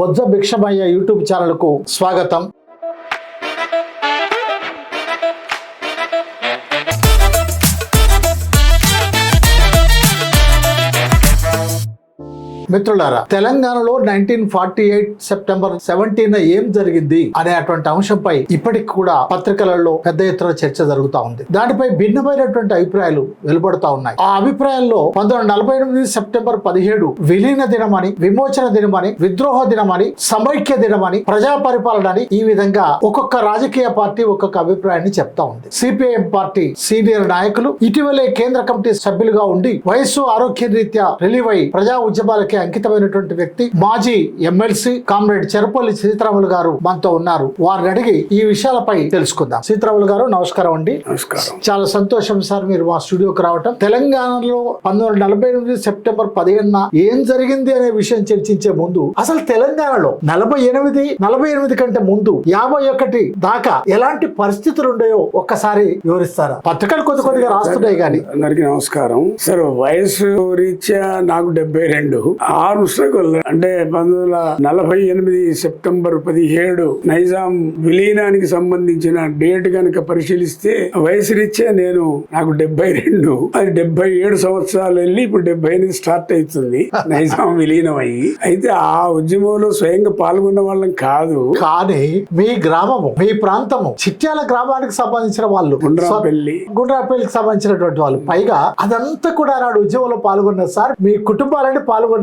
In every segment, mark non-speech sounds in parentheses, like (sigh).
బొజ్జ Bhikshamaiah YouTube ఛానల్కు స్వాగతం. మిత్రులారా తెలంగాణలో nineteen forty eight September seventeen ఏం జరిగింది అనేటువంటి అంశంపై ఇప్పటికి కూడా పత్రికలలో పెద్ద ఎత్తున చర్చ జరుగుతా ఉంది. దానిపై భిన్నమైనటువంటి అభిప్రాయాలు వెలువడుతా ఉన్నాయి. ఆ అభిప్రాయాల్లో పంతొమ్మిది నలభై ఎనిమిది సెప్టెంబర్ పదిహేడు విలీన దినమని విమోచన దినమని విద్రోహ దినమని సమైక్య దినమని ప్రజా పరిపాలన అని ఈ విధంగా ఒక్కొక్క రాజకీయ పార్టీ ఒక్కొక్క అభిప్రాయాన్ని చెప్తా ఉంది. సిపిఐఎం పార్టీ సీనియర్ నాయకులు ఇటీవలే కేంద్ర కమిటీ సభ్యులుగా ఉండి వయస్సు ఆరోగ్య రీత్యా రిలీవ్ అయి ప్రజా ఉద్యమాలకు అంకితమైనటువంటి వ్యక్తి మాజీ ఎమ్మెల్సీ కామ్రేడ్ చెరపల్లి సీతారాములు గారు మనతో ఉన్నారు. వారిని అడిగి ఈ విషయాలపై తెలుసుకుందాం. సీతారాములు గారు నమస్కారం అండి. నమస్కారం. చాలా సంతోషం సార్ మీరు మా స్టూడియోకి రావటం. తెలంగాణలో పంతొమ్మిది నలభై ఎనిమిది సెప్టెంబర్ పదిహేనున ఏం జరిగింది అనే విషయం చర్చించే ముందు అసలు తెలంగాణలో నలభై ఎనిమిది నలభై ఎనిమిది కంటే ముందు యాభై ఒకటి దాకా ఎలాంటి పరిస్థితులు ఉన్నాయో ఒక్కసారి వివరిస్తారా? పత్రికలు కొద్ది కొద్దిగా రాస్తున్నాయి కానీ. అందరికి నమస్కారం. సార్ వయసు రీత్యా నాకు డెబ్బై రెండు. ఆరు పుస్తకాలు అంటే పంతొమ్మిది వందల నలభై ఎనిమిది సెప్టెంబర్ పదిహేడు నైజాం విలీనానికి సంబంధించిన డేట్ కనుక పరిశీలిస్తే వయసు రీత్యా నేను నాకు డెబ్బై రెండు అది డెబ్బై ఏడు సంవత్సరాలు వెళ్ళి ఇప్పుడు డెబ్బై ఎనిమిది స్టార్ట్ అవుతుంది నైజాం విలీనం అయ్యి. అయితే ఆ ఉద్యమంలో స్వయంగా పాల్గొన్న వాళ్ళం కాదు. కానీ మీ గ్రామము మీ ప్రాంతము చిట్యాల గ్రామానికి సంబంధించిన వాళ్ళు గుండ్రాపల్లి. గుండ్రాపల్లికి సంబంధించినటువంటి వాళ్ళు. పైగా అదంతా కూడా నాడు ఉద్యమంలో పాల్గొన్నారు సార్ మీ కుటుంబాలన్నీ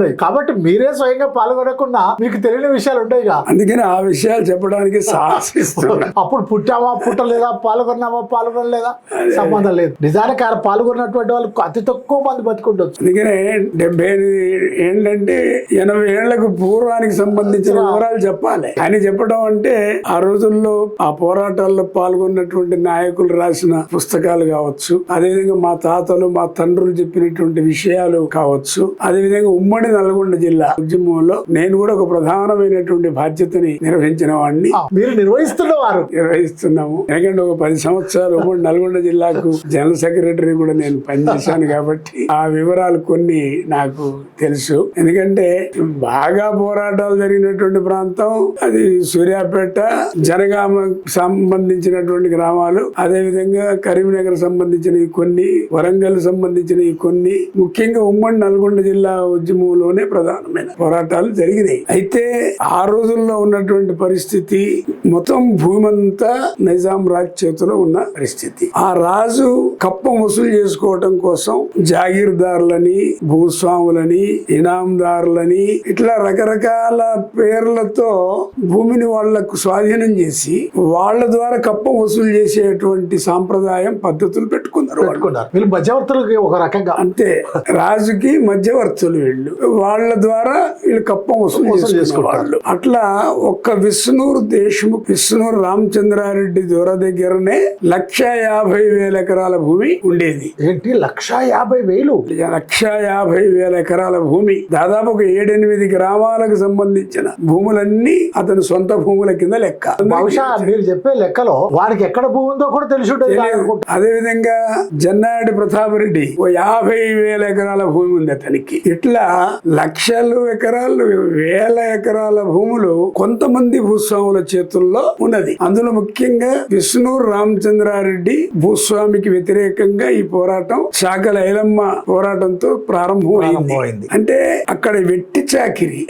పాల్గొన్నాయి కాబట్టి మీరే స్వయంగా పాల్గొనకుండా మీకు తెలియని విషయాలు ఉంటాయిగా. అందుకని ఆ విషయాలు చెప్పడానికి సాహసిస్తున్నా. (laughs) అప్పుడు పుట్టామా పుట్టలేదా పాల్గొన్నామా పాల్గొనలేదా? సంబంధం లేదు. నిజానికి ఆయన పాల్గొన్నటువంటి వాళ్ళు అతి తక్కువ మంది బతుకుండొచ్చు. అందుకనే డెబ్బై ఎనిమిది ఏంటంటే ఎనభై ఏళ్ళకు పూర్వానికి సంబంధించిన వివరాలు చెప్పాలి. అని చెప్పడం అంటే ఆ రోజుల్లో ఆ పోరాటాల్లో పాల్గొన్నటువంటి నాయకులు రాసిన పుస్తకాలు కావచ్చు. అదేవిధంగా మా తాతలు మా తండ్రులు చెప్పినటువంటి విషయాలు కావచ్చు. అదేవిధంగా ఉమ్మడి నల్గొండ జిల్లా ఉద్యమంలో నేను కూడా ఒక ప్రధానమైనటువంటి బాధ్యతని నిర్వహించిన వాడిని మీరు నిర్వహిస్తున్న వారు. నిర్వహిస్తున్నాము. ఎందుకంటే ఒక పది సంవత్సరాలు ఉమ్మడి నల్గొండ జిల్లాకు జనరల్ సెక్రటరీ కూడా నేను పనిచేశాను కాబట్టి ఆ వివరాలు కొన్ని నాకు తెలుసు. ఎందుకంటే బాగా పోరాటాలు జరిగినటువంటి ప్రాంతం అది సూర్యాపేట జనగామ సంబంధించినటువంటి గ్రామాలు అదే విధంగా కరీంనగర్ సంబంధించిన కొన్ని వరంగల్ సంబంధించిన కొన్ని ముఖ్యంగా ఉమ్మడి నల్గొండ జిల్లా ఉద్యమంలోనే ప్రధానమైన పోరాటాలు జరిగినాయి. అయితే ఆ రోజుల్లో ఉన్నటువంటి పరిస్థితి మొత్తం భూమంతా నిజాం రాజ్ చేతిలో ఉన్న పరిస్థితి. ఆ రాజు కప్పం వసూలు చేసుకోవటం కోసం జాగీర్దారులని భూస్వాములని ఇనాందారులని ఇట్లా రకరకాల పేర్లతో భూమిని వాళ్ళకు స్వాధీనం చేసి వాళ్ళ ద్వారా కప్పం వసూలు చేసేటువంటి సాంప్రదాయం పద్ధతులు పెట్టుకున్నారు. వీళ్ళు మధ్యవర్తులకి ఒక రకంగా అంతే. రాజుకి మధ్యవర్తులు వీళ్ళు. వాళ్ళ ద్వారా వీళ్ళు కప్పం వసూలు అట్లా ఒక్క విష్ణూరు దేశముఖ్ విష్ణూరు రామచంద్రారెడ్డి దొర దగ్గరనే లక్ష యాభై వేల ఎకరాల భూమి ఉండేది. ఏంటి? లక్ష యాభై వేలు? లక్ష యాభై వేల ఎకరాల భూమి. దాదాపు ఒక ఏడెనిమిది గ్రామాలకు సంబంధించిన భూములన్నీ అతని సొంత భూముల కింద లెక్క. బహుశా మీరు చెప్పే లెక్కలో వారికి ఎక్కడ భూమి ఉందో కూడా తెలిసి. అదే విధంగా జన్నారెడ్డి ప్రతాప్ రెడ్డి ఓ యాభై వేల ఎకరాల భూమి ఉంది అతనికి. ఇట్లా లక్షలు ఎకరాలు వేల ఎకరాల భూములు కొంతమంది భూస్వాముల చేతుల్లో ఉన్నది. అందులో ముఖ్యంగా విష్ణూరు రామచంద్రారెడ్డి భూస్వామికి వ్యతిరేకంగా ఈ పోరాటం శాఖల ఐలమ్మ పోరాటంతో ప్రారంభమైంది. అంటే అక్కడ వెట్టి చాకిరి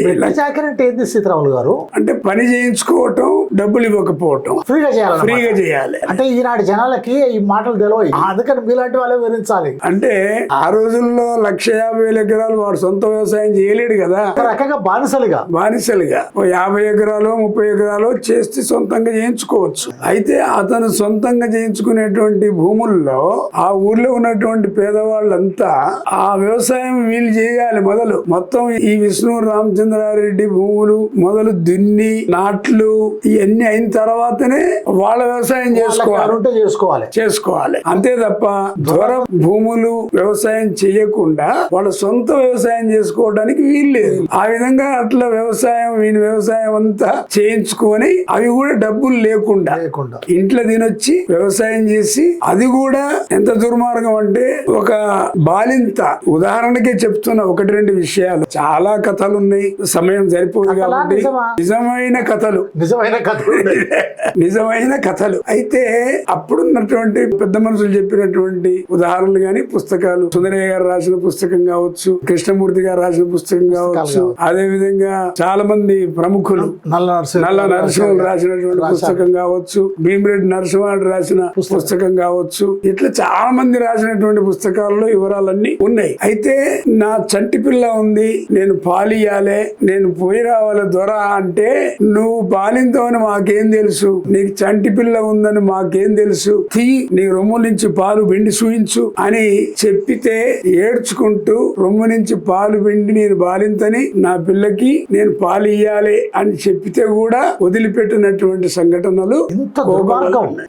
అంటే ఏంది సీతారాములు గారు? అంటే పని చేయించుకోవటం డబ్బులు ఇవ్వకపోవటం. ఫ్రీగా చేయాలి ఫ్రీగా చేయాలి. అంటే ఈనాటి జనాలకి ఈ మాటలు తెలియవు అందుకని మీలాంటి వాళ్ళే వివరించాలి. అంటే ఆ రోజుల్లో లక్ష యాభై వేల ఎకరాలు వాడు సొంత వ్యవసాయం చేయలేడు కదా. రకంగా బానిసలుగా. బానిసలుగా. యాభై ఎకరాలు ముప్పై ఎకరాలు చేస్తే సొంతంగా చేయించుకోవచ్చు. అయితే అతను సొంతంగా చేయించుకునేటువంటి భూముల్లో ఆ ఊర్లో ఉన్నటువంటి పేదవాళ్ళంతా ఆ వ్యవసాయం వీళ్ళు చేయాలి మొదలు. మొత్తం ఈ విష్ణు రామచంద్రారెడ్డి భూములు మొదలు దున్ని నాట్లు ఇవన్నీ అయిన తర్వాతనే వాళ్ళ వ్యవసాయం చేసుకోవాలి. చేసుకోవాలి. చేసుకోవాలి. అంతే తప్ప దూర భూములు వ్యవసాయం చేయకుండా వాళ్ళ సొంత వ్యవసాయం చేసుకోవాలి. చేసుకోవడానికి వీల్లేదు. ఆ విధంగా అట్లా వ్యవసాయం వీని వ్యవసాయం అంతా చేయించుకొని అవి కూడా డబ్బులు లేకుండా లేకుండా. ఇంట్లో తినొచ్చి వ్యవసాయం చేసి అది కూడా ఎంత దుర్మార్గం అంటే ఒక బాలింత. ఉదాహరణకే చెప్తున్నా ఒకటి రెండు విషయాలు. చాలా కథలు ఉన్నాయి సమయం సరిపోదు కథలా? కాబట్టి నిజమా? నిజమైన కథలు. నిజమైన కథ ఉంది. (laughs) నిజమైన కథలు. అయితే అప్పుడున్నటువంటి పెద్ద మనుషులు చెప్పినటువంటి ఉదాహరణలు గాని పుస్తకాలు. సుందరయ్య గారు రాసిన పుస్తకం కావచ్చు కృష్ణమూర్తి గారు రాసిన పుస్తకం కావచ్చు. అదే విధంగా చాలా మంది ప్రముఖులు నల్ల నల్ల నరసింహులు రాసినటువంటి. పుస్తకం కావచ్చు. భీమిరెడ్డి నరసింహాడు రాసిన పుస్తకం. కావచ్చు. ఇట్లా చాలా మంది రాసినటువంటి పుస్తకాల్లో వివరాలన్నీ ఉన్నాయి. అయితే నా చంటి పిల్ల ఉంది నేను పాలియాలే నేను పోయి రావాలి దొర అంటే నువ్వు బాలింతో అని మాకేం తెలుసు. నీకు చంటి పిల్ల ఉందని మాకేం తెలుసు. తీ నీ రొమ్ము నుంచి పాలు పిండి చూయించు అని చెప్పితే ఏడ్చుకుంటూ రొమ్ము నుంచి పాలు పిండి నేను బాలింతని నా పిల్లకి నేను పాలు ఇయ్యాలి అని చెప్పితే కూడా వదిలిపెట్టినటువంటి సంఘటనలు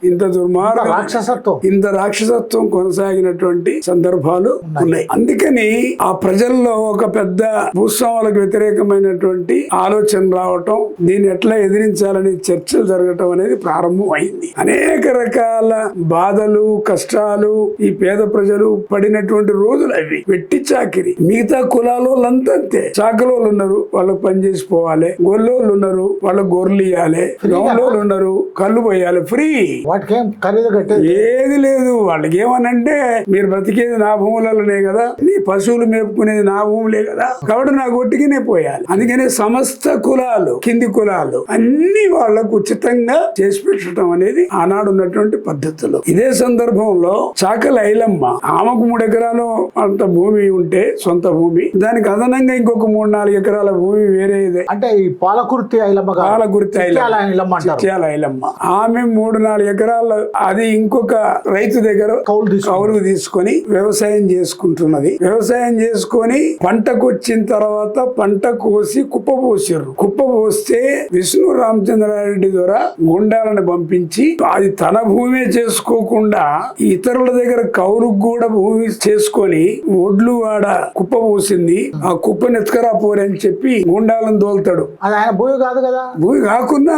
ఇంత దుర్మార్గం. రాక్షసత్వం. ఇంత రాక్షసత్వం కొనసాగినటువంటి సందర్భాలు ఉన్నాయి. అందుకని ఆ ప్రజల్లో ఒక పెద్ద భూస్వాములకు వ్యతిరేకమైనటువంటి ఆలోచన రావటం దీన్ని ఎట్లా ఎదిరించాలని చర్చలు జరగటం అనేది ప్రారంభం అయింది అనేక రకాల బాధలు కష్టాలు ఈ పేద ప్రజలు పడినటువంటి రోజులు అవి. వెట్టి చాకిరి. మిగతా కులాల వాళ్ళంతా అంతే చాకలోళ్ళు ఉన్నారు వాళ్ళకి పని చేసి పోవాలి. గొల్లోళ్ళు ఉన్నారు వాళ్ళకి గొర్రెలు ఇవ్వాలి గౌన్లోళ్ళు ఉన్నారు కళ్ళు పోయాలి. ఫ్రీ ఏది లేదు. వాళ్ళకి ఏమనంటే మీరు బ్రతికేది నా భూములలోనే కదా నీ పశువులు మేపుకునేది నా భూములే కదా. కాబట్టి నా గొట్టికినే పోయాలి. అందుకనే సమస్త కులాలు కింది కులాలు అన్ని వాళ్ళకు ఉచితంగా చేసి పెట్టడం అనేది ఆనాడు ఉన్నటువంటి పద్ధతులు. ఇదే సందర్భంలో చాకల ఐలమ్మ ఆమెకు మూడు ఎకరాలు అంత భూమి ఉంటే సొంత భూమి. దానికి అదనంగా ఇంకొక మూడు నాలుగు ఎకరాల భూమి వేరే ఇదే. అంటే ఈ పాలకుర్తి ఐలమ్మ గారు. పాల గుర్తి చిట్యాల ఐలమ్మ. ఆమె మూడు నాలుగు ఎకరాల అది ఇంకొక రైతు దగ్గర కౌలు తీసుకొని వ్యవసాయం చేసుకుంటున్నది. వ్యవసాయం చేసుకొని పంటకు వచ్చిన తర్వాత పంట కోసి కుప్ప పోసిర్రు. కుప్ప పోస్తే విష్ణు రామచంద్రారెడ్డి ద్వారా గుండాలను పంపించి అది తన భూమే చేసుకోకుండా ఇతరుల దగ్గర కౌలుకు కూడా భూమి చేసుకొని ఒడ్లు వాడ కుప్ప పోసింది. ఆ కుప్పని ఎత్తుకరా పోరే అని చెప్పి గుండాలను దోల్తాడు. అది ఆయన భూమి కాదు కదా? భూమి కాకుండా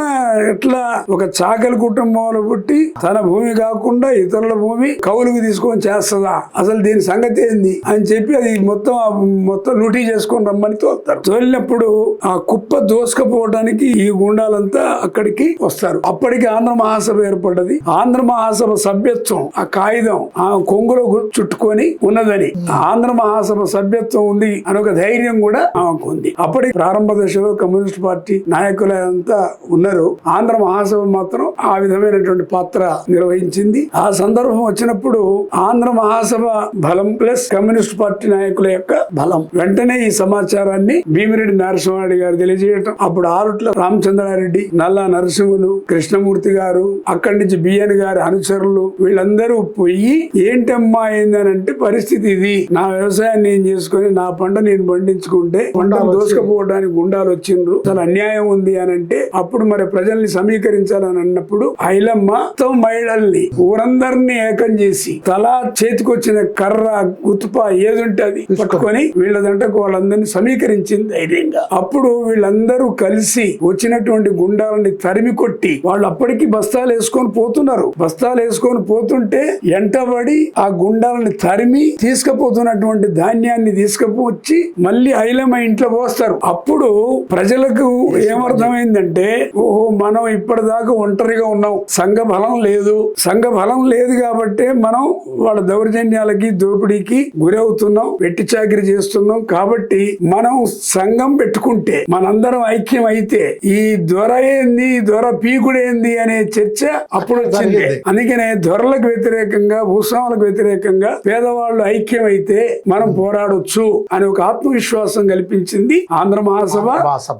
ఎట్లా ఒక చాకలి కుటుంబంలో పుట్టి తన భూమి కాకుండా ఇతరుల భూమి కౌలుకు తీసుకొని చేస్తుందా? అసలు దీని సంగతి ఏంది? అని చెప్పి అది మొత్తం ఆ మొత్తం లూటీ చేసుకొని రమ్మని తోలుతారు. తోలినప్పుడు ఆ కుప్ప దోసుకపోవడానికి ఈ గుండాలంతా అక్కడికి వస్తారు. అప్పటికి ఆంధ్ర మహాసభ ఏర్పడ్డది. ఆంధ్ర మహాసభ సభ్యత్వం ఆ కాగితం ఆ కొంగులో చుట్టుకొని ఉన్నదని. ఆంధ్ర మహాసభ సభ్యత్వం ఉంది అని ఒక ధైర్యం కూడా ఆమెకు ఉంది. అప్పటి ప్రారంభ దశలో కమ్యూనిస్ట్ పార్టీ నాయకులు అంతా ఉన్నారు. ఆంధ్ర మహాసభ మాత్రం ఆ విధమైనటువంటి పాత్ర నిర్వహించింది. ఆ సందర్భం వచ్చినప్పుడు ఆంధ్ర మహాసభ బలం ప్లస్ కమ్యూనిస్ట్ పార్టీ నాయకుల యొక్క బలం. వెంటనే ఈ సమాచారాన్ని భీమిరెడ్డి నరసింహారెడ్డి గారు తెలియజేయటం. అప్పుడు ఆరుట్ల రామచంద్రారెడ్డి నల్లా నరసింహులు కృష్ణమూర్తి గారు అక్కడి నుంచి బిఎన్ గారి అనుచరులు వీళ్ళందరూ పోయి ఏంటమ్మా ఏందనంటే పరిస్థితి ఇది. నా వ్యవసాయాన్ని నేను చేసుకొని నా పంట నేను పండించుకుంటే పంటను దోసుకపోవడానికి గుండాలు వచ్చిండ్రు. అసలు అన్యాయం ఉంది అని అంటే అప్పుడు మరి ప్రజల్ని సమీకరించాలని అన్నప్పుడు ఐలమ్మ మొత్తం మహిళల్ని ఊరందరినీ ఏకం చేసి తలా చేతికొచ్చిన కర్ర గుతుప ఏదుంటే అది పట్టుకొని వీళ్ళదంటకు వాళ్ళందరినీ సమీకరించింది ధైర్యంగా. అప్పుడు వీళ్ళందరూ కలిసి వచ్చినటువంటి గుండాలని తరిమి కొట్టి వాళ్ళు అప్పటికి బస్తాలు వేసుకొని పోతున్నారు. బస్తాలు వేసుకొని పోతుంటే ఎంటబడి ఆ గుండాలని తరిమి తీసుకుపోతున్నటువంటి ధాన్యాన్ని తీసుకుపోచ్చి మళ్ళీ ఐలమ్మ ఇంట్లో పోస్తారు. అప్పుడు ప్రజలకు ఏమర్థమైందంటే ఓహో మనం ఇప్పటిదాకా ఒంటరిగా ఉన్నాం. సంఘ బలం లేదు. సంఘ బలం లేదు కాబట్టి మనం వాళ్ళ దౌర్జన్యాలకి దోపిడీకి గురవుతున్నాం వెట్టి చాకిరి చేస్తున్నాం. కాబట్టి మనం సంఘం పెట్టుకుంటే మనందరం ఐక్యం అయితే ఈ దొర ఏంది ఈ దొర పీకుడేంది అనే చర్చ అప్పుడు వచ్చింది. అందుకనే దొరలకు వ్యతిరేకంగా భూస్వాములకు వ్యతిరేకంగా పేదవాళ్ళు ఐక్యం అయితే మనం పోరాడొచ్చు అని ఒక ఆత్మవిశ్వాసం కల్పించింది ఆంధ్ర మహాసభ.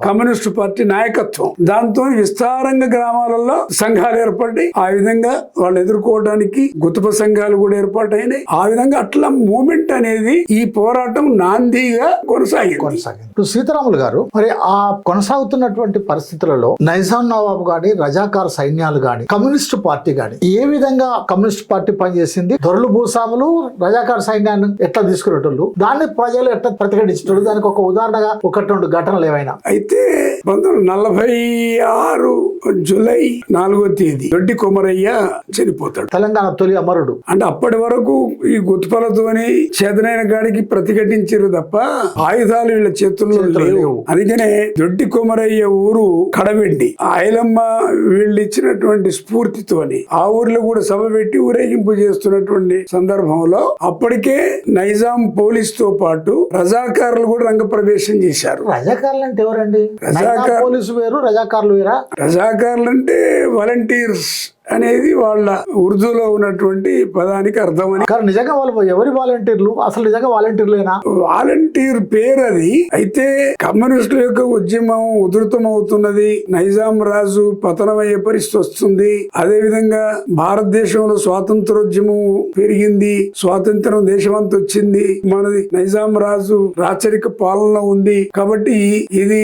కమ్యూనిస్ట్ పార్టీ నాయకత్వం. దాంతో విస్తారంగా గ్రామాలలో సంఘాలు ఏర్పడి ఆ విధంగా వాళ్ళు ఎదుర్కోవడానికి గుతుప సంఘాలు కూడా ఏర్పాటైనాయి. ఆ విధంగా అట్లా మూమెంట్ అనేది ఈ పోరాటం నాందిగా కొనసాగింది. కొనసాగింది. ఇప్పుడు సీతారాములు గారు మరి ఆ కొనసాగుతున్నటువంటి పరిస్థితులలో నైజాం నవాబు గాని రజాకార్ సైన్యాలు గాని కమ్యూనిస్ట్ పార్టీ గాని ఏ విధంగా కమ్యూనిస్ట్ పార్టీ పనిచేసింది? దొరలు భూస్వాములు రజాకార్ సైన్యాన్ని ఎట్లా తీసుకునేటోళ్ళు? దాన్ని ప్రజలు ఎట్లా ప్రతిఘటించారు? కనిపించడు దానికి ఒక ఉదాహరణగా ఒకటి రెండు ఘటనలు ఏవైనా? అయితే పంతొమ్మిది నలభై ఆరు జూలై నాలుగో తేదీ దొడ్డి కొమరయ్య చనిపోతాడు. తెలంగాణ తొలి అమరుడు. అంటే అప్పటి వరకు ఈ గుర్తుపలతోని చేతనైన గాడికి ప్రతిఘటించారు తప్ప ఆయుధాలు వీళ్ళ చేతుల్లో లేవు. అందుకనే దొడ్డి కొమరయ్య ఊరు కడవెండి. ఆయలమ్మ వీళ్ళు ఇచ్చినటువంటి స్ఫూర్తితోని ఆ ఊర్లో కూడా సభ పెట్టి ఊరేగింపు చేస్తున్నటువంటి సందర్భంలో అప్పటికే నైజాం పోలీస్తో పాటు రజాకారులు కూడా రంగప్రవేశం చేశారు. రజాకారులు అంటే ఎవరండి? రజాకార్- పోలీసు వేరు రజాకారులు వేరా? రజాకారులు అంటే వాలంటీర్స్. అనేది వాళ్ళ ఉర్దూలో ఉన్నటువంటి పదానికి అర్థమని. కానీ నిజంగా వాళ్ళు ఎవరి వాలంటీర్లు? అసలు నిజంగా వాలంటీర్లేనా? వాలంటీర్ పేరు అది. అయితే కమ్యూనిస్టుల యొక్క ఉద్యమం ఉధృతం అవుతున్నది నైజాం రాజు పతనమయ్యే పరిస్థితి వస్తుంది. అదే విధంగా భారతదేశంలో స్వాతంత్రోద్యమం పెరిగింది. స్వాతంత్రం దేశమంతా వచ్చింది మనది నైజాం రాజు రాచరిక పాలన ఉంది. కాబట్టి ఇది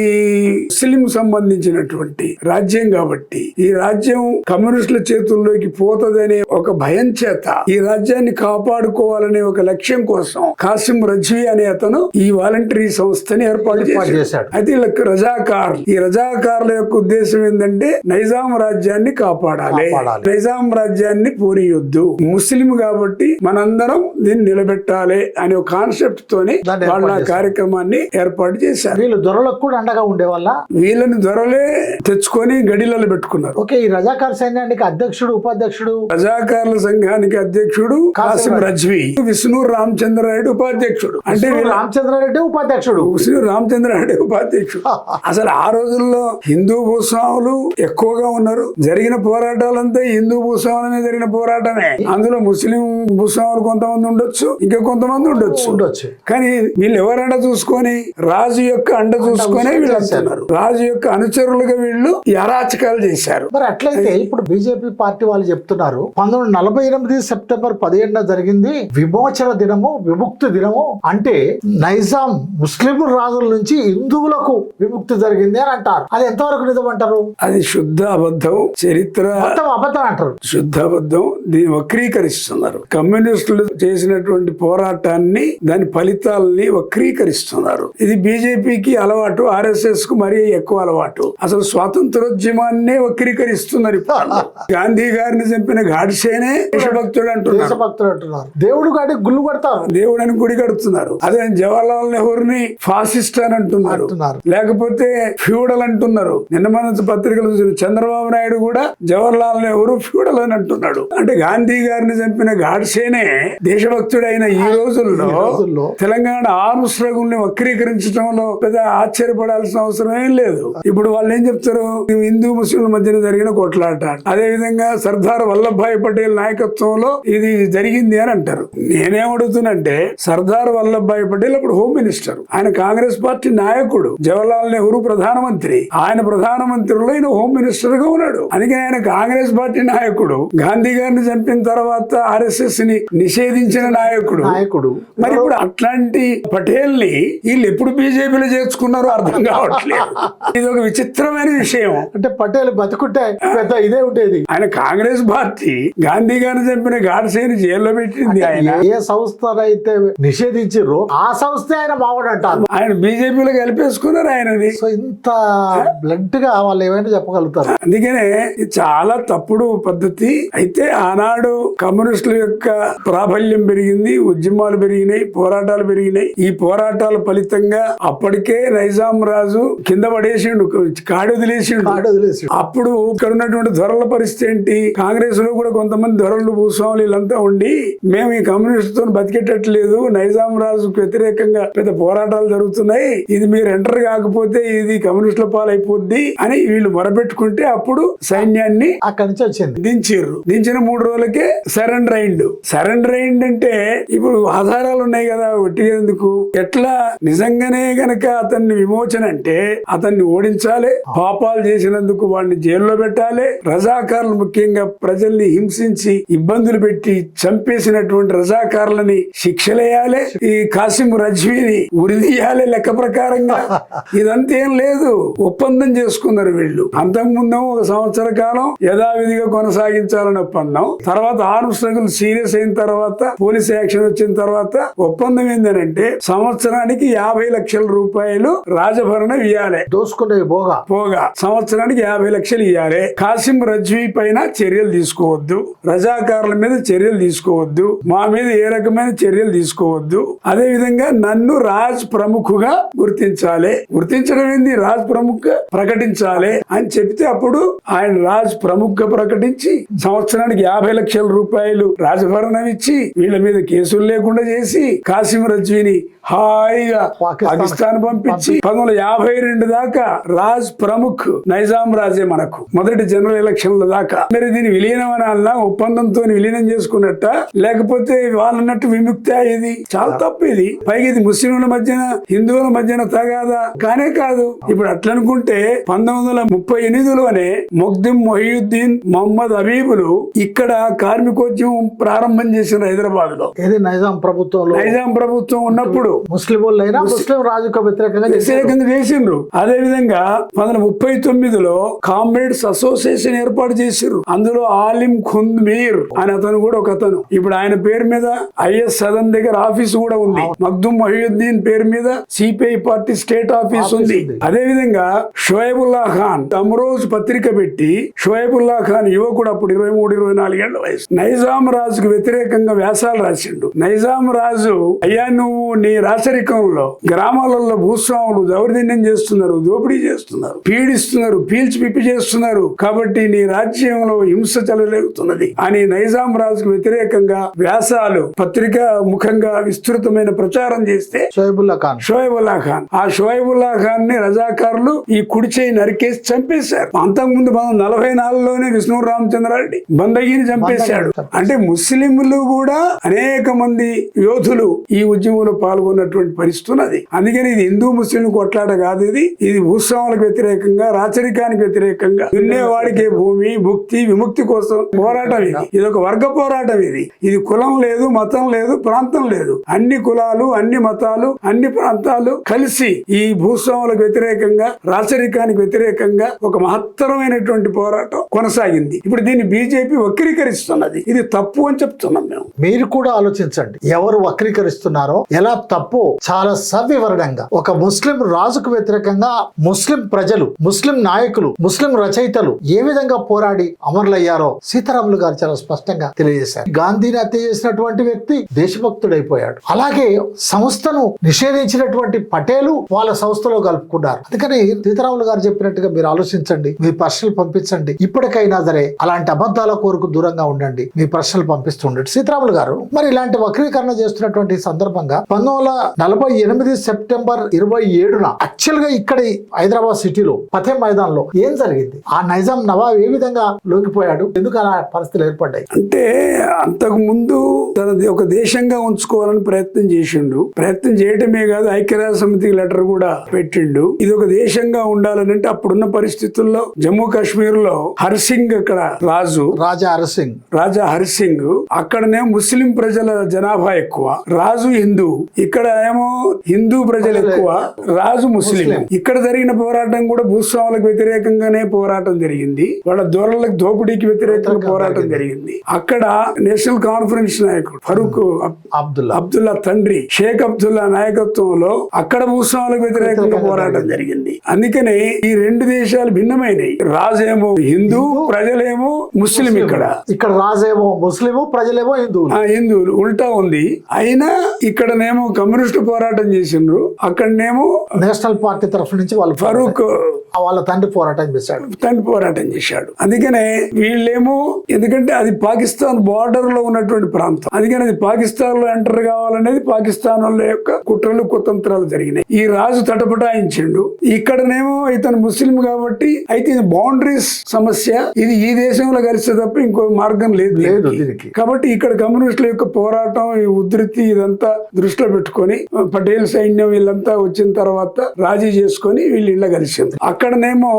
ముస్లిం సంబంధించినటువంటి రాజ్యం కాబట్టి. ఈ రాజ్యం కమ్యూనిస్టుల చేతుల్లోకి పోతదనే ఒక భయం చేత ఈ రాజ్యాన్ని కాపాడుకోవాలనే ఒక లక్ష్యం కోసం కాసిం రజ్వీ అనే అతను ఈ వాలంటరీ సంస్థని ఏర్పాటు చేశాడు. అయితే వీళ్ళకి రజాకార్లు ఈ రజాకార్ల యొక్క ఉద్దేశం ఏంటంటే నైజాం రాజ్యాన్ని కాపాడాలి. నైజాం రాజ్యాన్ని పోనీయొద్దు ముస్లిం కాబట్టి మనందరం దీన్ని నిలబెట్టాలి అనే ఒక కాన్సెప్ట్ తోని వాళ్ళ. కార్యక్రమాన్ని ఏర్పాటు చేశారు వీళ్ళు దొరలకు కూడా అండగా ఉండేవాళ్ళ వీళ్ళని దొరలే తెచ్చుకొని గడిలలో పెట్టుకున్నారు ఓకే ఈ రజాకార్ సైన్యానికి అధ్యక్షుడు ఉపాధ్యక్షుడు? రజాకారుల సంఘానికి అధ్యక్షుడు కాసిం రజ్వీ. విష్ణు రామచంద్రారెడ్డి ఉపాధ్యక్షుడు. అంటే రామచంద్రారెడ్డి ఉపాధ్యక్షుడు. విష్ణు రామచంద్రారెడ్డి ఉపాధ్యక్షుడు. (laughs) అసలు ఆ రోజుల్లో హిందూ భూస్వాములు ఎక్కువగా ఉన్నారు. జరిగిన పోరాటాలంతా హిందూ భూస్వాముల మీద జరిగిన పోరాటమే. అందులో ముస్లిం భూస్వాములు కొంతమంది ఉండొచ్చు ఇంకా కొంతమంది ఉండొచ్చు. ఉండొచ్చు. కానీ వీళ్ళు ఎవరండ చూసుకొని రాజు యొక్క అండ చూసుకొని వీళ్ళు రాజు యొక్క అనుచరులుగా వీళ్ళు అరాచకాలు చేశారు. మరి అట్లయితే ఇప్పుడు బీజేపీ పార్టీ వాళ్ళు చెప్తున్నారు. పంతొమ్మిది నలభై ఎనిమిది సెప్టెంబర్ పదిహేడున జరిగింది విమోచన దినము విముక్తి దినము అంటే నైజాం ముస్లిం రాజుల నుంచి హిందువులకు విముక్తి జరిగింది అని అంటారు. అది ఎంతవరకు నిజం అంటారు? అది శుద్ధ అబద్ధం చరిత్ర మొత్తం అబద్ధం అంటారు. శుద్ధ అబద్ధం దీన్ని వక్రీకరిస్తున్నారు. కమ్యూనిస్టులు చేసినటువంటి పోరాటాన్ని దాని ఫలితాలని వక్రీకరిస్తున్నారు. ఇది బీజేపీకి అలవాటు ఆర్ఎస్ఎస్కు మరీ ఎక్కువ అలవాటు. అసలు స్వాతంత్రోద్యమాన్నే వక్రీకరిస్తున్నారు ఇప్పుడు. (laughs) గాంధీ గారిని చంపిన గాడ్సేనే దేశభక్తుడు అంటున్నారు. దేవుడు కాడి గుళ్ళు కొడతారు. దేవుడని గుడి కడుతున్నారు. అదే జవహర్లాల్ నెహ్రూని ఫాసిస్ట్ అని అంటున్నారు. లేకపోతే ఫ్యూడల్ అంటున్నారు. నిన్న మన పత్రికలు చూసిన చంద్రబాబు నాయుడు కూడా జవహర్లాల్ నెహ్రూ ఫ్యూడల్ అని అంటున్నాడు. అంటే గాంధీ గారిని చంపిన గాడ్సేనే దేశభక్తుడైన ఈ రోజుల్లో ఈ రోజుల్లో తెలంగాణ ఆర్మ్స్ స్ట్రగుల్ని వక్రీకరించడంలో పెద్ద ఆశ్చర్యపడాల్సిన అవసరం ఏం లేదు. ఇప్పుడు వాళ్ళు ఏం చెప్తారు? హిందూ ముస్లింల మధ్యన జరిగిన కొట్లాట. అదే విధంగా సర్దార్ వల్లభాయ్ పటేల్ నాయకత్వంలో ఇది జరిగింది అని అంటారు. నేనేమడుగుతున్నంటే సర్దార్ వల్లభాయ్ పటేల్ అప్పుడు హోమ్ మినిస్టర్ ఆయన కాంగ్రెస్ పార్టీ నాయకుడు జవహర్లాల్ నెహ్రూ ప్రధానమంత్రి ఆయన ప్రధానమంత్రిలో ఈయన హోమ్ మినిస్టర్గా ఉన్నాడు. అందుకే ఆయన కాంగ్రెస్ పార్టీ నాయకుడు గాంధీ గారిని చంపిన తర్వాత ఆర్ఎస్ఎస్ని నిషేధించిన నాయకుడు. నాయకుడు. మరి ఇప్పుడు అట్లాంటి పటేల్ని వీళ్ళు ఎప్పుడు బీజేపీలో చేర్చుకున్నారో అర్థం కావట్లేదు. (laughs) ఇది ఒక విచిత్రమైన విషయం. అంటే పటేల్ బతుకుంటే పెద్ద ఇదే ఉండేది. ఆయన కాంగ్రెస్ పార్టీ గాంధీ గారిని చంపిన గాడ్సేని జైల్లో పెట్టింది ఆయన. ఏ సంస్థనైతే నిషేధించారో ఆ సంస్థ ఆయన అంటారు ఆయన బీజేపీలో కలిపేసుకున్నారు ఆయనని. సో ఇంత బ్లడ్గా వాళ్ళు ఏమైనా చెప్పగలుగుతారు? అందుకనే ఇది చాలా తప్పుడు పద్ధతి. అయితే ఆనాడు కమ్యూనిస్టుల యొక్క ప్రాబల్యం పెరిగింది ఉద్యమాలు పెరిగినాయి పోరాటాలు పెరిగినాయి. ఈ పోరాటాల ఫలితంగా అప్పటికే నైజాం రాజు కింద పడేసిండు కాడు వదిలేసిండు. కాడు వదిలేసి అప్పుడు ఇక్కడ ఉన్నటువంటి ధరల పరిస్థితి ఏంటి? కాంగ్రెస్లో కూడా కొంతమంది ధరలు భూస్వాములు వీళ్ళంతా ఉండి మేము ఈ కమ్యూనిస్ట్తో బతికేటట్లేదు నైజాం రాజుకు వ్యతిరేకంగా పెద్ద పోరాటాలు జరుగుతున్నాయి ఇది మీరు ఎంటర్ కాకపోతే ఇది కమ్యూనిస్టుల పాలైపోద్ది అని వీళ్ళు మొరపెట్టుకుంటే అప్పుడు సైన్యాన్ని అక్కడి నుంచి వచ్చింది. దించిర్రు. దించిన మూడు రోజులకే సరెండర్ అయిండు. సరెండర్ అయిండు అంటే ఇప్పుడు ఆధారాలు ఉన్నాయి కదా ఒట్టిగేందుకు ఎట్లా? నిజంగానే గనక అతన్ని విమోచన అంటే అతన్ని ఓడించాలి పాపాలు చేసినందుకు వాడిని జైల్లో పెట్టాలి రజాకారులు ముఖ్యంగా ప్రజల్ని హింసించి ఇబ్బందులు పెట్టి చంపేసినటువంటి రజాకారులని శిక్షలేయాలి. ఈ కాసిం రజ్వీని ఉరిదీయాలి లెక్క ప్రకారంగా. (laughs) ఇదంతా లేదు. ఒప్పందం చేసుకున్నారు వీళ్ళు. అంతకుముందేమో ఒక సంవత్సర కాలం యథావిధిగా కొనసాగించాలని ఒప్పందం. తర్వాత ఆర్మ్ స్ట్రగుల్ సీరియస్ అయిన తర్వాత పోలీస్ యాక్షన్ వచ్చిన తర్వాత ఒప్పందం ఏంటంటే సంవత్సరానికి యాభై లక్షల రూపాయలు రాజభరణం ఇవ్వాలి దోసుకునే బోగా. పోగా సంవత్సరానికి యాభై లక్షలు ఇవ్వాలి కాసిం రజ్వీ పైన చర్యలు తీసుకోవద్దు. రజాకారుల మీద చర్యలు తీసుకోవద్దు. మా మీద ఏ రకమైన చర్యలు తీసుకోవద్దు. అదే విధంగా నన్ను రాజ్ ప్రముఖుగా గుర్తించాలి. గుర్తించడం ఏంది? రాజ్ ప్రముఖ ప్రకటించాలి అని చెప్తే అప్పుడు ఆయన రాజ్ ప్రముఖ ప్రకటించి సంవత్సరానికి యాభై లక్షల రూపాయలు రాజభరణం ఇచ్చి వీళ్ళ మీద కేసులు లేకుండా చేసి కాసిం రజ్వీని హాయిగా పాకిస్తాన్ పంపించి పంతొమ్మిది యాభై రెండు దాకా రాజ్ ప్రముఖ్ నైజాం రాజే మనకు. మొదటి జనరల్ ఎలక్షన్ల దాకా మరి దీని విలీనం అనాలన్నా ఒప్పందంతో విలీనం చేసుకున్నట్ట? లేకపోతే వాళ్ళన్నట్టు విముక్తి ఇది? చాలా తప్పు ఇది. పైగా ఇది ముస్లింల మధ్యన హిందువుల మధ్యన తగాదా? కానే కాదు. ఇప్పుడు అట్లా అనుకుంటే పంతొమ్మిది వందల ముప్పై ఎనిమిదిలోనే మొగ్దిం మొహియుద్దీన్ మొహమ్మద్ హబీబులు ఇక్కడ కార్మికోద్యమం ప్రారంభం చేసిన హైదరాబాద్లో ఏది? నైజాం ప్రభుత్వంలో. నైజాం ప్రభుత్వం ఉన్నప్పుడు ముస్లిం వాళ్ళైనా ముస్లిం రాజుకు వ్యతిరేకంగా. వ్యతిరేకంగా చేసిండ్రు. అదే విధంగా పంతొమ్మిది ముప్పై తొమ్మిదిలో కామ్రేడ్స్ అసోసియేషన్ ఏర్పాటు చేసిండ్రు అందులో ఆలిం ఖుంద్ మీర్ అని అతను కూడా ఒక అతను. ఇప్పుడు ఆయన పేరు మీద ఐఎస్ సదన్ దగ్గర ఆఫీస్ కూడా ఉంది. మగ్దుమ్ మొహియుద్దీన్ పేరు మీద సిపిఐ పార్టీ స్టేట్ ఆఫీస్ ఉంది. అదే విధంగా షోయబుల్లా ఖాన్ అమ్రోజ్ పత్రిక పెట్టి షోయబుల్లా ఖాన్ యువకుడు అప్పుడు ఇరవై మూడు ఇరవై నాలుగేళ్ళ వయసు. నైజాం రాజుకు వ్యతిరేకంగా వ్యాసాలు రాసిండు. నైజాం రాజు అయ్యా నువ్వు నీ రాచరికంలో గ్రామాలలో భూస్వాములు దౌర్జన్యం చేస్తున్నారు దోపిడీ చేస్తున్నారు పీడిస్తున్నారు పీల్చి పిప్పి చేస్తున్నారు. కాబట్టి నీ రాజ్యంలో హింస చెలరేగుతున్నది. అని నైజాం రాజుకు వ్యతిరేకంగా వ్యాసాలు పత్రికా ముఖంగా విస్తృతమైన ప్రచారం చేస్తే షోయబుల్లా ఖాన్. షోయబుల్లా ఖాన్. ఆ షోయబుల్లా ఖాన్ని రజాకారులు ఈ కుడి చేయి నరికేసి చంపేశారు. అంతకుముందు మనం నలభై నాలుగులోనే విష్ణు రామచంద్రారెడ్డి బందగిని చంపేశాడు. అంటే ముస్లింలు కూడా అనేక మంది యోధులు ఈ ఉద్యమంలో పాల్గొన్నటువంటి పరిస్థితి ఉన్నది అందుకని ఇది హిందూ ముస్లిం కొట్లాట కాదు ఇది. ఇది భూస్వాములకు వ్యతిరేకంగా రాచరికానికి వ్యతిరేకంగా. దున్నేవాడికే భూమి ముక్తి విముక్తి కోసం పోరాటం ఇది. ఇది ఒక వర్గ పోరాటం ఇది. ఇది కులం లేదు మతం లేదు ప్రాంతం లేదు. అన్ని కులాలు అన్ని మతాలు అన్ని ప్రాంతాలు కలిసి ఈ భూస్వాములకు వ్యతిరేకంగా రాచరికానికి వ్యతిరేకంగా ఒక మహత్తరమైనటువంటి పోరాటం కొనసాగింది. ఇప్పుడు దీన్ని బీజేపీ వక్రీకరిస్తున్నది. ఇది తప్పు అని చెప్తున్నాం మేము. మీరు కూడా ఆలోచించండి. ఎవరు వక్రీకరిస్తున్నారో ఎలా తప్పు చాలా సవివరణంగా. ఒక ముస్లిం రాజుకు వ్యతిరేకంగా ముస్లిం ప్రజలు ముస్లిం నాయకులు ముస్లిం రచయితలు ఏ విధంగా పోరాడి అమరులయ్యారో సీతారాములు గారు చాలా స్పష్టంగా తెలియజేశారు. గాంధీని హత్య చేసినటువంటి వ్యక్తి దేశభక్తుడైపోయాడు. అలాగే సంస్థను నిషేధించినటువంటి పటేలు వాళ్ళ సంస్థలో కలుపుకున్నారు. అందుకని సీతారాములు గారు చెప్పినట్టుగా మీరు ఆలోచించండి మీ ప్రశ్నలు పంపించండి. ఇప్పటికైనా సరే అలాంటి అబద్ధాల కోరుకు దూరంగా ఉండండి మీ ప్రశ్నలు పంపిస్తుండండి సీతారాములు గారు. మరి ఇలాంటి వక్రీకరణ చేస్తున్నటువంటి సందర్భంగా పంతొమ్మిది వందల నలభై ఎనిమిది సెప్టెంబర్ ఇరవై ఏడున యాక్చువల్గా ఇక్కడ హైదరాబాద్ సిటీలో పథే మైదాన్లో ఏం జరిగింది? ఆ నైజాం నవాబ్ ఏ విధంగా లొంగిపోయాడు. ఎందుకు అలా పరిస్థితులు ఏర్పడ్డాయి? అంటే అంతకు ముందు తనది ఒక దేశంగా ఉంచుకోవాలని ప్రయత్నం చేసిండు. ప్రయత్నం చేయటమే కాదు ఐక్యరాజ్య సమితికి లెటర్ కూడా పెట్టిండు. ఇది ఒక దేశంగా ఉండాలని అంటే అప్పుడున్న పరిస్థితుల్లో జమ్మూ కాశ్మీర్లో హర్సింగ్ అక్కడ రాజు. రాజా హరసింగ్. రాజా హరిసింగ్. అక్కడనే ముస్లిం ప్రజల జనాభా ఎక్కువ. రాజు హిందూ. ఇక్కడ ఏమో హిందూ ప్రజలు ఎక్కువ. రాజు ముస్లిం. ఇక్కడ జరిగిన పోరాటం కూడా భూస్వాములకు వ్యతిరేకంగానే పోరాటం జరిగింది. వాళ్ళ దొరలకు దోపిడీకి వ్యతిరేకంగా పోరాటం జరిగింది. అక్కడ నేషనల్ కాన్ఫరెన్స్ నాయకుడు ఫరూక్ అబ్- అబ్దుల్లా. అబ్దుల్లా తండ్రి షేక్ అబ్దుల్లా నాయకత్వంలో అక్కడ భూస్వాములకు వ్యతిరేకంగా పోరాటం జరిగింది. అందుకనే ఈ రెండు దేశాలు భిన్నమైనవి రాజేమో హిందూ ప్రజలేమో ముస్లిం ఇక్కడ. ఇక్కడ రాజేమో ముస్లిము ప్రజలేమో హిందువులు. హిందువులు. ఉల్టా ఉంది. అయినా ఇక్కడనేమో కమ్యూనిస్టు పోరాటం చేసిండ్రు. అక్కడనేమో నేషనల్ పార్టీ తరఫు నుంచి వాళ్ళు ఫరూక్ వాళ్ళ తండ్రి పోరాటం చేశాడు. తండ్రి పోరాటం చేశాడు. అందుకనే వీళ్ళేమో ఎందుకంటే అది పాకిస్తాన్ బార్డర్లో ఉన్నటువంటి ప్రాంతం. అందుకని అది పాకిస్తాన్లో ఎంటర్ కావాలనేది పాకిస్తాన్ వాళ్ళ యొక్క కుట్రలు కుతంత్రాలు జరిగినాయి. ఈ రాజు తటపటాయించిండు. ఇక్కడనేమో ఇతను ముస్లిం కాబట్టి అయితే ఇది బౌండరీస్ సమస్య. ఇది ఈ దేశంలో కలిస్తే తప్ప ఇంకో మార్గం లేదు. లేదు కాబట్టి ఇక్కడ కమ్యూనిస్టుల యొక్క పోరాటం ఈ ఉధృతి ఇదంతా దృష్టిలో పెట్టుకొని పటేల్ సైన్యం వీళ్ళంతా వచ్చిన తర్వాత రాజీ చేసుకొని వీళ్ళు ఇళ్ళ కలిసింది అక్కడనేమో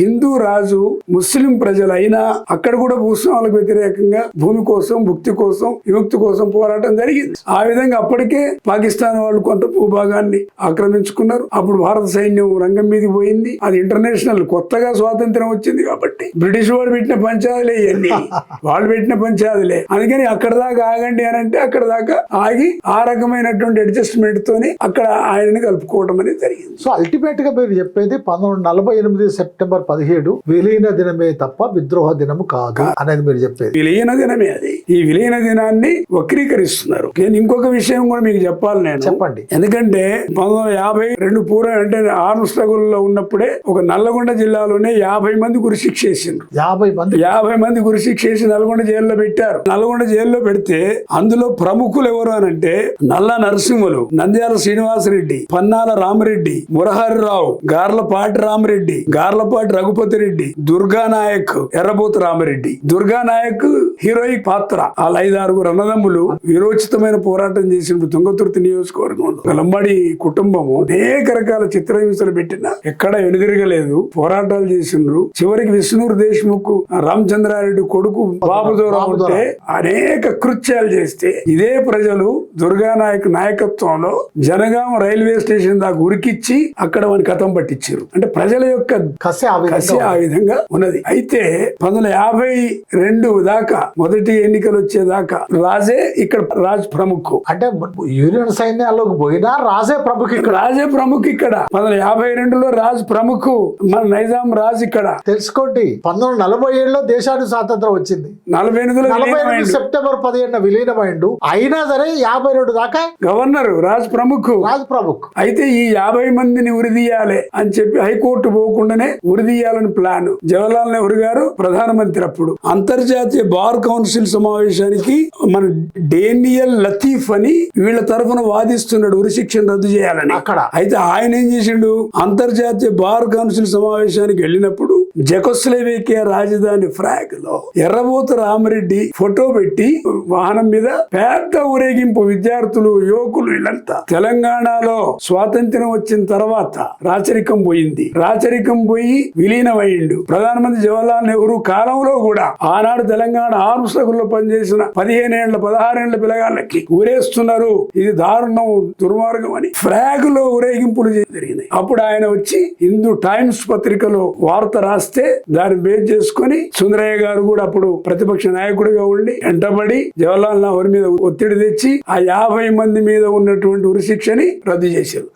హిందూ రాజు ముస్లిం ప్రజల వేల అయినా అక్కడ కూడా భూస్వాములకు వ్యతిరేకంగా భూమి కోసం భుక్తి కోసం విముక్తి కోసం పోరాటం జరిగింది. ఆ విధంగా అప్పటికే పాకిస్తాన్ వాళ్ళు కొంత భూభాగాన్ని ఆక్రమించుకున్నారు. అప్పుడు భారత సైన్యం రంగం మీదకి పోయింది. అది ఇంటర్నేషనల్ కొత్తగా స్వాతంత్రం వచ్చింది కాబట్టి బ్రిటిష్ వాడు పెట్టిన పంచాయతీలే ఇవన్నీ. (laughs) వాళ్ళు పెట్టిన పంచాయతీలే అందుకని అక్కడ దాకా ఆగండి అని అంటే అక్కడ దాకా ఆగి ఆ రకమైనటువంటి అడ్జస్ట్మెంట్ తోని అక్కడ ఆయనని కలుపుకోవడం అనేది జరిగింది. సో అల్టిమేట్గా మీరు చెప్పేది పంతొమ్మిది నలభై ఎనిమిది సెప్టెంబర్ పదిహేడు విలీన దినమే తప్ప విద్రోహ దినము కాదు అనేది మీరు చెప్పేది. విలీన దినమే అది. ఈ విలీన దినాన్ని వక్రీకరిస్తున్నారు. నేను ఇంకొక విషయం కూడా మీకు చెప్పాలి నేను. చెప్పండి. ఎందుకంటే పంతొమ్మిది వందల యాభై రెండు పూర్వం అంటే ఆర్మ్ స్ట్రగుల్లో ఉన్నప్పుడే ఒక నల్లగొండ జిల్లాలోనే యాభై మంది గురిశిక్ష చేసిండ్రు యాభై మంది. యాభై మంది గురిశిక్ష చేసి నల్గొండ జైల్లో పెట్టారు. నల్గొండ జైల్లో పెడితే అందులో ప్రముఖులు ఎవరు అని అంటే నల్ల నరసింహులు నంద్యాల శ్రీనివాసరెడ్డి పన్నాల రామరెడ్డి మురహరిరావు గార్లపాటి రామరెడ్డి గార్లపాటి రఘుపతి రెడ్డి దుర్గా నాయక్ ఎర్రబోతు రామరెడ్డి. దుర్గా నాయక్ హీరోయిక్ పాత్ర. వాళ్ళ ఐదారుగురు అన్నదమ్ములు విరోచితమైన పోరాటం చేసిన తుంగతుర్తి నియోజకవర్గంలో. ఒక లంబాడి కుటుంబము అనేక రకాల చిత్రహింసలు పెట్టిన. ఎక్కడ వెనుదిరగలేదు పోరాటాలు చేసిండ్రు. చివరికి విష్ణూరు దేశ్ముఖ్ రామచంద్రారెడ్డి కొడుకు బాబుదూరం ఉంటే అనేక కృత్యాలు చేస్తే ఇదే ప్రజలు దుర్గానాయక్ నాయకత్వంలో జనగాం రైల్వే స్టేషన్ దాకా ఉరికిచ్చి అక్కడ వాని కథం పట్టించారు అంటే ప్రజల యొక్క కసి ఆ విధంగా ఉన్నది. అయితే పంతొమ్మిది యాభై రెండు దాకా మొదటి ఎన్నికలు వచ్చేదాకా రాజే ఇక్కడ రాజ్ ప్రముఖ్. అంటే యూనియన్ సైన్యాల్లోకి పోయినా రాజే ప్రభుకి ఇక్కడ. రాజే ప్రముఖ్ ఇక్కడ. పంతొమ్మిది యాభై రెండులో రాజ్ ప్రముఖ్. మన నైజాం రాజ్ ఇక్కడ. తెలుసుకోండి పంతొమ్మిది నలభై ఏడులో దేశానికి స్వాతంత్రం వచ్చింది. నలభై ఎనిమిదిలో నలభై ఎనిమిది. సెప్టెంబర్ పదిహేడున విలీనమైండు. అయినా సరే యాభై రెండు దాకా గవర్నర్ రాజ్ ప్రముఖ్. రాజ్ ప్రభుక్ అయితే ఈ యాభై మందిని ఉరిదీయాలి అని చెప్పి హైకోర్టు పోకుండానే ఉరిదీయాలని ప్లాన్. జవహర్లాల్ నెహ్రూ గారు ప్రధానమంత్రి అప్పుడు. అంతర్జాతీయ బార్ కౌన్సిల్ సమావేశానికి మన డేనియల్ లతీఫ్ అని వీళ్ళ తరఫున వాదిస్తున్నాడు ఉరిశిక్షను రద్దు చేయాలని. అక్కడ. అయితే ఆయన ఏం చేసిండు? అంతర్జాతీయ బార్ కౌన్సిల్ సమావేశానికి వెళ్ళినప్పుడు జెకోస్లోవేకియా రాజధాని ఫ్రాగ్లో ఎర్రబోతు రామరెడ్డి ఫోటో పెట్టి వాహనం మీద పెద్ద ఊరేగింపు విద్యార్థులు యువకులు వీళ్ళంతా. తెలంగాణలో స్వాతంత్ర్యం వచ్చిన తర్వాత రాచరికం పోయింది. రాచరికం పోయి విలీనమయ్యిండు. ప్రధానమంత్రి జవహర్లాల్ నెహ్రూ కాలంలో కూడా ఆనాడు తెలంగాణ ఆర్మ్స్లో పనిచేసిన పదిహేనేళ్ళ పదహారేళ్ళ పిల్లగాళ్ళకి ఊరేస్తున్నారు. ఇది దారుణం దుర్మార్గం అని ఫ్రాగ్లో ఊరేగింపులు జరిగినాయి. అప్పుడు ఆయన వచ్చి హిందూ టైమ్స్ పత్రికలో వార్త రాస్తే దాన్ని బేస్ చేసుకొని సుందరయ్య గారు కూడా అప్పుడు ప్రతిపక్ష నాయకుడిగా ఉండి వెంటబడి జవహర్లాల్ నెహ్రూ మీద ఒత్తిడి తెచ్చి ఆ యాభై మంది మీద ఉన్నటువంటి ఉరిశిక్షని రద్దు చేశారు.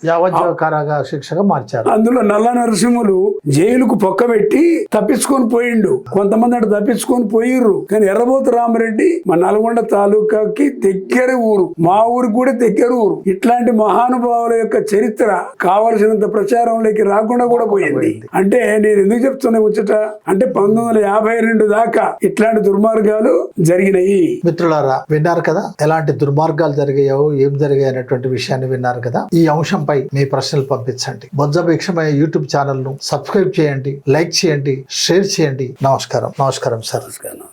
శిక్షగా మార్చారు. అందులో నల్ల నరసింహులు జైలుకు పొక్కబెట్టి తప్పించుకొని పోయిండు. కొంతమంది అటు తప్పించుకొని పోయిర్రు. కానీ ఎర్రబోతు రామరెడ్డి మా నల్గొండ తాలూకాకి దగ్గర ఊరు. మా ఊరికి కూడా దగ్గర ఊరు. ఇట్లాంటి మహానుభావుల యొక్క చరిత్ర కావలసినంత ప్రచారంలోకి రాకుండా కూడా పోయింది. అంటే నేను ఎందుకు చెప్తున్నా ముచ్చట అంటే పంతొమ్మిది దాకా ఇట్లాంటి దుర్మార్గాలు జరిగినాయి. మిత్రులారా విన్నారు కదా ఎలాంటి దుర్మార్గాలు జరిగాయో ఏం జరిగాయి అనేటువంటి విషయాన్ని విన్నారు కదా. ఈ అంశంపై మీ ప్రశ్నలు పంపించండి. బొజ్జ భిక్షమయ్య యూట్యూబ్ ఛానల్ను సబ్స్క్రైబ్ చేయండి లైక్ చేయండి షేర్ చేయండి. నమస్కారం. నమస్కారం సార్. నమస్కారం.